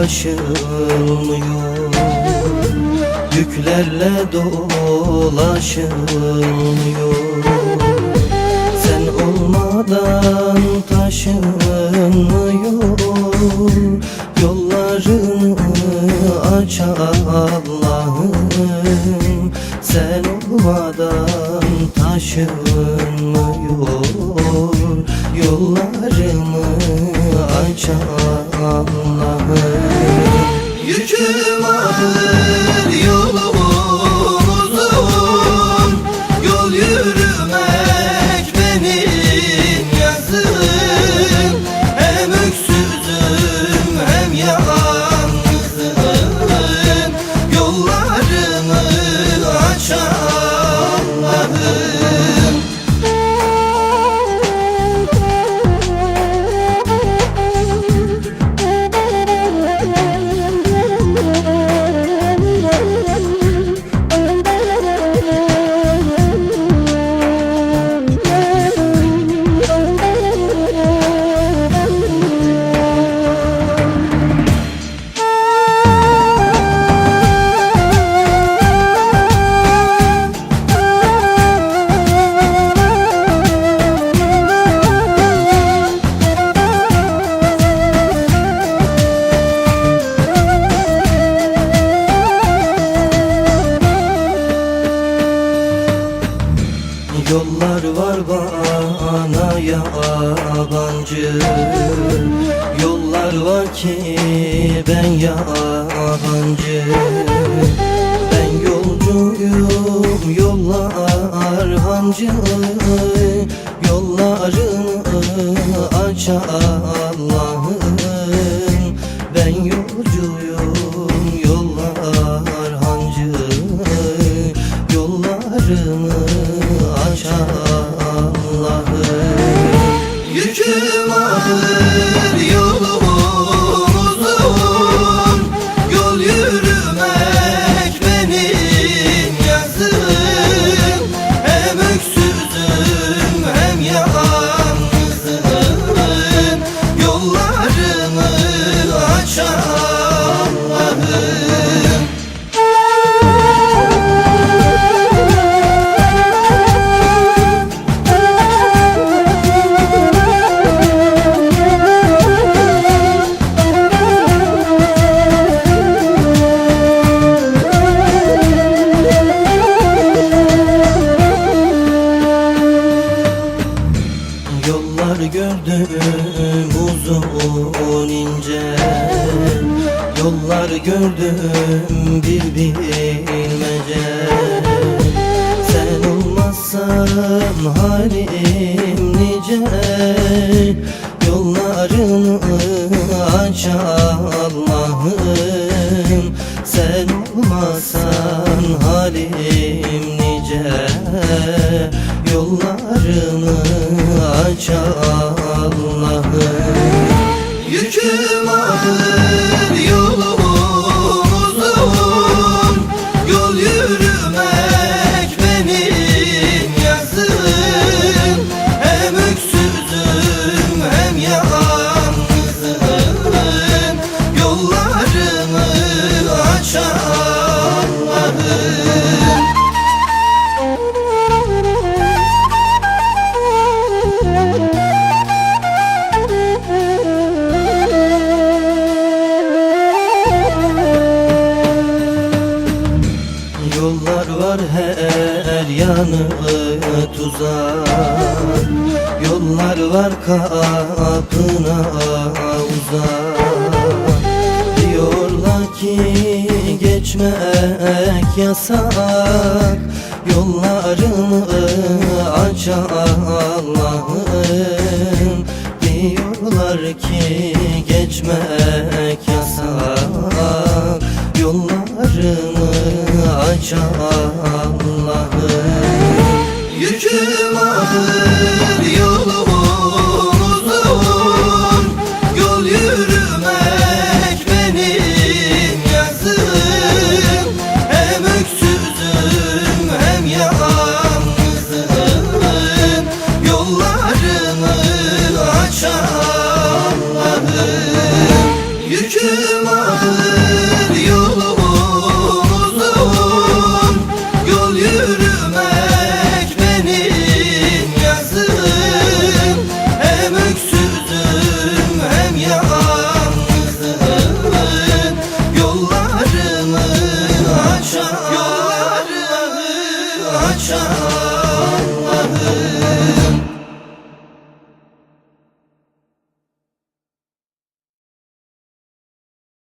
aşılmıyor. Yüklerle dolaşılmıyor. Sen olmadan taşınmıyor. Yollarını aç Allah'ım. Sen olmadan taşınmıyor. Yollarımı aç Allah'ım. Yüküm ağır Yollar var bana yabancı. Yollar var ki ben yabancı. Ben yolcuyum yollar hancı. Yollarını aç Yüküm Yollar gördüm bir bilmece. Sen olmazsan halim nice? Yollarını aç Allah'ım. Sen olmazsan halim nice? Yollarını aç Allah'ım. Yüküm ağır you, man. Yollar var kapına uzak. Diyorlar ki geçmek yasak. Yollarını aç Allah'ım Diyorlar ki geçmek yasak. Yollarını aç Allah'ım Yüküm ağır yolum Shut up.